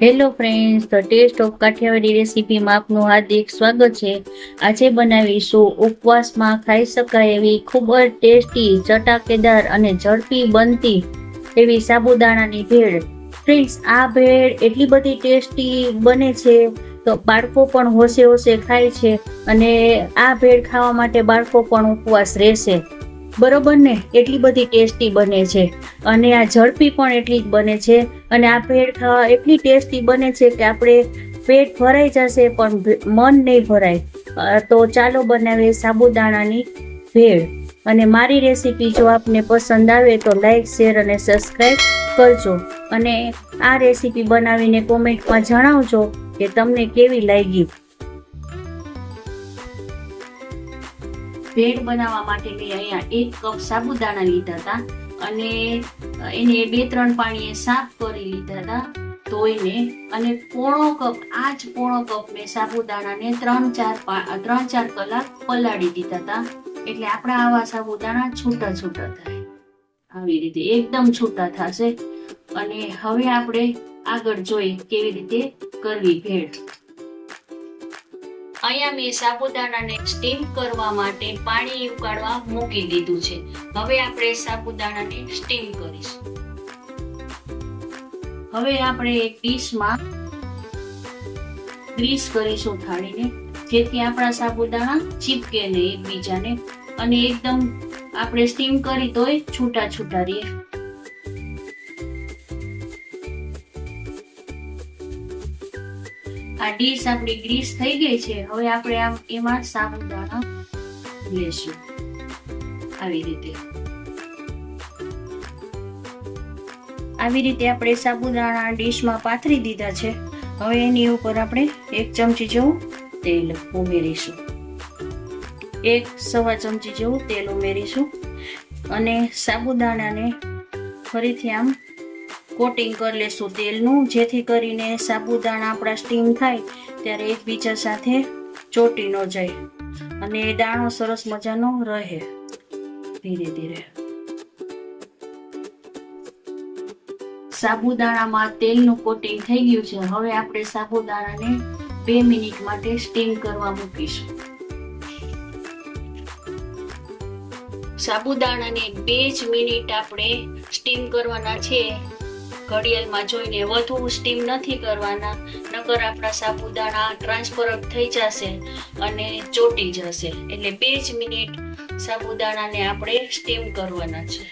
Hello friends the test of Kathiyawadi રેસીપીમાં આપનું હાર્દિક સ્વાગત છે. આજે બનાવીશું ઉપવાસમાં ખાઈ શકાય એવી ખૂબ જ ટેસ્ટી, ચટાકેદાર અને ઝડપી બનતી એવી સાબુદાણાની ભેળ. ફ્રેન્ડ્સ આ ભેળ એટલી બધી ટેસ્ટી બને છે તો બાળકો પણ હોશે હોશે ખાય છે અને આ ભેળ ખાવા માટે બાળકો પણ ઉપવાસ રહેશે. બરોબર ને? એટલી બધી ટેસ્ટી બને છે. અને આ ઝડપી પણ એટલી જ બને છે. અને આ ભેળ ખાવા એટલી ટેસ્ટી બને છે કે આપણે પેટ ભરાઈ જશે પણ મન નહીં ભરાય. તો ચાલો બનાવીએ સાબુદાણાની ભેળ. અને મારી રેસીપી જો આપને પસંદ આવે તો લાઈક, શેર અને સબસ્ક્રાઈબ કરજો. અને આ રેસીપી બનાવીને કોમેન્ટમાં જણાવજો કે તમને કેવી લાગી. ભેળ બનાવવા માટે મેં અહીંયા એક કપ સાબુદાણા લીધા હતા અને એને બે ત્રણ પાણીએ સાફ કરી લીધા હતા ધોઈને અને પોણો કપ આ જ પોણો કપ મેં સાબુદાણાને ત્રણ ચાર ત્રણ ચાર કલાક પલાળી દીધા હતા. એટલે આપણા આવા સાબુદાણા છૂટા છૂટા થાય. આવી રીતે એકદમ છૂટા થશે. અને હવે આપણે આગળ જોઈએ કેવી રીતે કરવી ભેળ. અહીંયા મેં સાબુદાણાને સ્ટીમ કરવા માટે પાણી ઉકાળવા મૂકી દીધું છે. હવે આપણે સાબુદાણાને સ્ટીમ કરીશું. હવે આપણે એક ડીશમાં ગ્રીસ કરીશું થાળીને જેથી આપણા સાબુદાણા ચીપકે નહીં એકબીજાને. અને એકદમ આપણે સ્ટીમ કરી તોય છૂટા છૂટા રહે. આ ડીશ આપણી ગ્રીસ થઈ ગઈ છે. હવે આપણે આમ એમાં સાબુદાણા લેશું. આવી રીતે. આવી રીતે આપણે સાબુદાણા ડીશમાં પાથરી દીધા છે. હવે એની ઉપર આપણે એક ચમચી જેવું તેલ ઉમેરીશું. એક સવા ચમચી જેવું તેલ ઉમેરીશું. અને સાબુદાણાને ફરીથી આમ કોટિંગ કરી લેશું તેલનું, જેથી કરીને સાબુદાણા આપણા સ્ટીમ થાય ત્યારે એકબીજા સાથે ચોટી ન જાય અને દાણો સરસ મજાનો રહે ધીરે ધીરે. સાબુદાણામાં તેલનું કોટિંગ થઈ ગયું છે. હવે આપણે સાબુદાણાને બે મિનિટ માટે સ્ટીમ કરવા મૂકીશું. સાબુદાણાને બે જ મિનિટ આપણે સ્ટીમ કરવાના છે. ઘડિયાળમાં જોઈને વધુ સ્ટીમ નથી કરવાના, નકર આપણા સાબુદાણા ટ્રાન્સફર થઈ જશે અને ચોટી જશે. એટલે બે જ મિનિટ સાબુદાણાને આપણે સ્ટીમ કરવાના છે.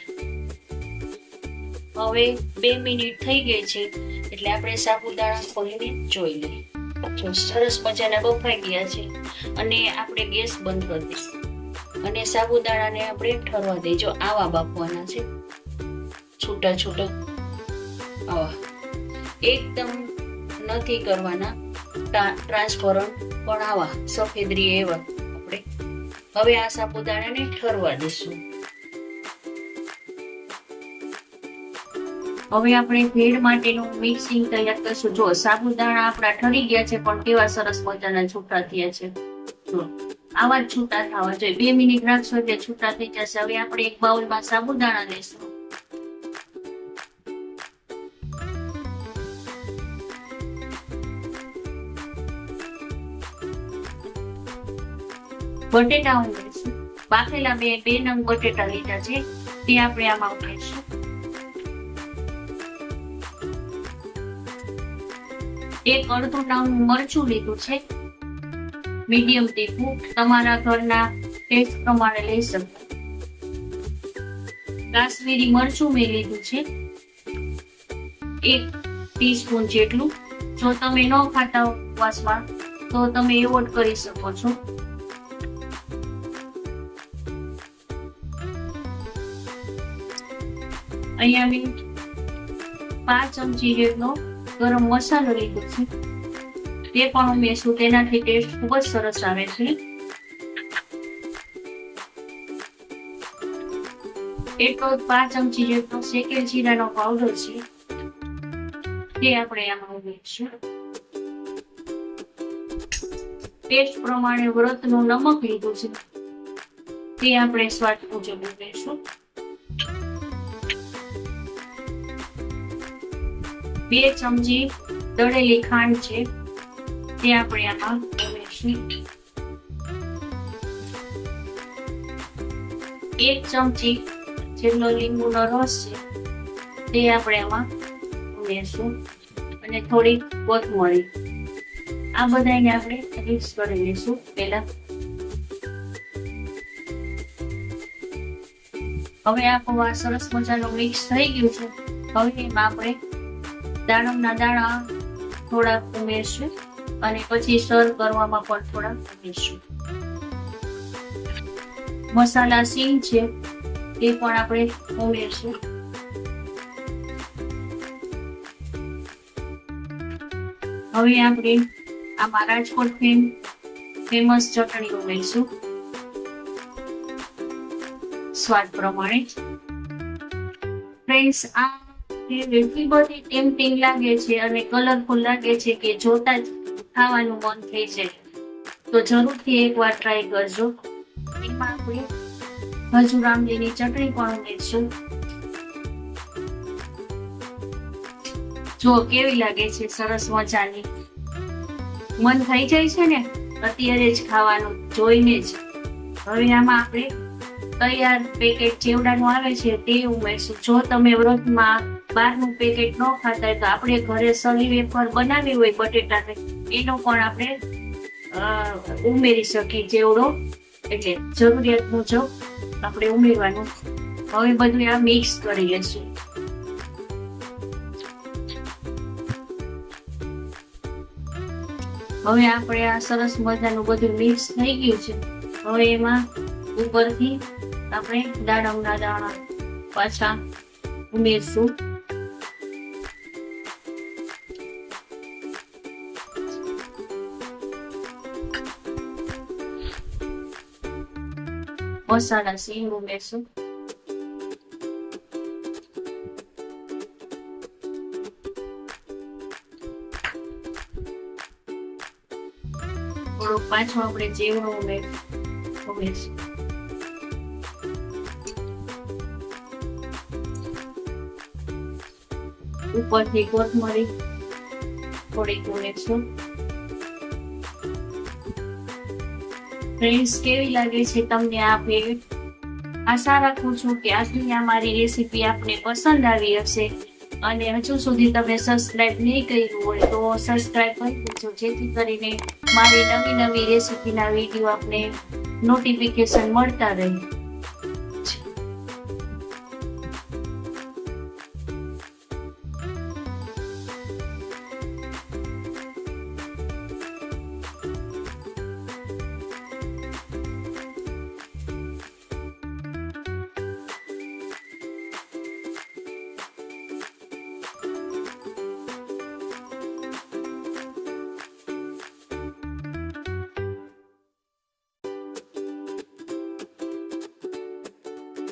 હવે બે મિનિટ થઈ ગઈ છે, એટલે આપણે સાબુદાણા ખોલીને જોઈ લઈએ. જો સરસ મજાના બફાઈ ગયા છે અને આપણે ગેસ બંધ કરી દઈશું. અને સાબુદાણાને આપણે ઠરવા દઈજો આવા બાફવાના છે. છૂટા છૂટા એકદમ નથી કરવાના ટ્રાન્સફરન્ટ પણ આવા સફેદરી એવા આપણે હવે આ સાબુદાણાને ઠરવા દઈશું. હવે આપણે ભેળ માટેનું મિક્સિંગ તૈયાર કરશું. જો સાબુદાણા આપણા ઠરી ગયા છે, પણ કેવા સરસ મજાના છૂટા થયા છે. જો, આવા છૂટા થવા જોઈએ. બે મિનિટ રાખશો એટલે છૂટા થઈ જશે. હવે આપણે એક બાઉલમાં સાબુદાણા લેશું બટેટા ઉમેરીશું. બાફેલા બે બે નંગ બટેટા લીધા છે. તે આપણે આમાં ઉમેરીશું. એક અડધું નંગ મરચું લીધું છે. મીડિયમ તીખું. તમારા ઘરના ટેસ્ટ પ્રમાણે લઈ શકો. કાશ્મીરી મરચું મેં લીધું છે. એક ટીસ્પૂન જેટલું. જો તમે ન ખાતા ઉપવાસમાં, તો તમે એવોર્ડ કરી શકો છો. અહીંયા મેં પાંચ ચમચી જેટલો ગરમ મસાલો લીધો છે. તે પણ ઉમેરશું. તેનાથી ટેસ્ટ ખૂબ જ સરસ આવે છે. એટલો જ પાંચ ચમચી જેટલો શેકેલ જીરાનો પાવડર છે. તે આપણે આમાં ઉમેરીશું. ટેસ્ટ પ્રમાણે વ્રતનું નમક લીધું છે. તે આપણે સ્વાદ મુજબ ઉમેરીશું. બે ચમચી દળેલી ખાંડ છે. તે આપણે આમાં ઉમેરશું. એક ચમચી જેટલો લીંબુનો રસ છે, તે આપણે આમાં ઉમેરશું અને થોડી કોથમરી. આ બધાને આપણે મિક્સ કરી લઈશું પહેલા. હવે આ સરસ મજાનું મિક્સ થઈ ગયું છે. હવે એમાં આપણે દાડમના દાણા થોડાક ઉમેરશું અને પછી સર્વ કરવામાં પણ થોડાક ઉમેરશું. મસાલા સિંગ છે તે પણ આપણે ઉમેરશું. હવે આપણે આમાં રાજકોટ ફેમ ફેમસ ચટણી ઉમેરશું. સ્વાદ પ્રમાણે. ફ્રેન્ડ્સ, આ એટલી બધી ટેમ્પિંગ લાગે છે અને કલરફુલ લાગે છે કે જોતા જ ખાવાનું મન થઈ જાય તો જરૂરથી એકવાર ટ્રાય કરજો. એમાં આપણે હજુ આંબલીની ચટણી પણ ઉમેરશું. જો કેવી લાગે છે સરસ મજાની. મન થઈ જાય છે ને, અત્યારે જ ખાવાનું જોઈને જ. હવે આમાં આપણે તૈયાર પેકેટ ચેવડાનું આવે છે તે ઉમેરશું. જો તમે વ્રતમાં બહારનું પેકેટ ન ખાતા હોય તો આપણે ઘરે સલી વેફર બનાવી હોય બટેટાને, એનો પણ આપણે ઉમેરી શકીએ જેવડો. એટલે જરૂરિયાત મુજબ આપણે ઉમેરવાનું. હવે બધું આ મિક્સ કરી લેશું હવે આપણે આ સરસ મજાનું બધું મિક્સ થઈ ગયું છે. હવે એમાં ઉપરથી આપણે દાડમના દાણા પાછા ઉમેરશું. મસાલા સિંગ ઉમેરશું થોડુંક પાછું આપણે જેવડો ઉમેર ઉમેરશું ઉપરથી કોથમરી થોડીક ઉમેરશું ફ્રેન્ડ્સ કેવી લાગે છે તમને આ ભેટ? આશા રાખું છું કે આજની આ મારી રેસીપી આપને પસંદ આવી હશે. અને હજુ સુધી તમે સબસ્ક્રાઇબ નહીં કર્યું હોય તો સબસ્ક્રાઇબ કરી દેજો, જેથી કરીને મારી નવી નવી રેસીપીના વીડિયો આપને નોટિફિકેશન મળતા રહે.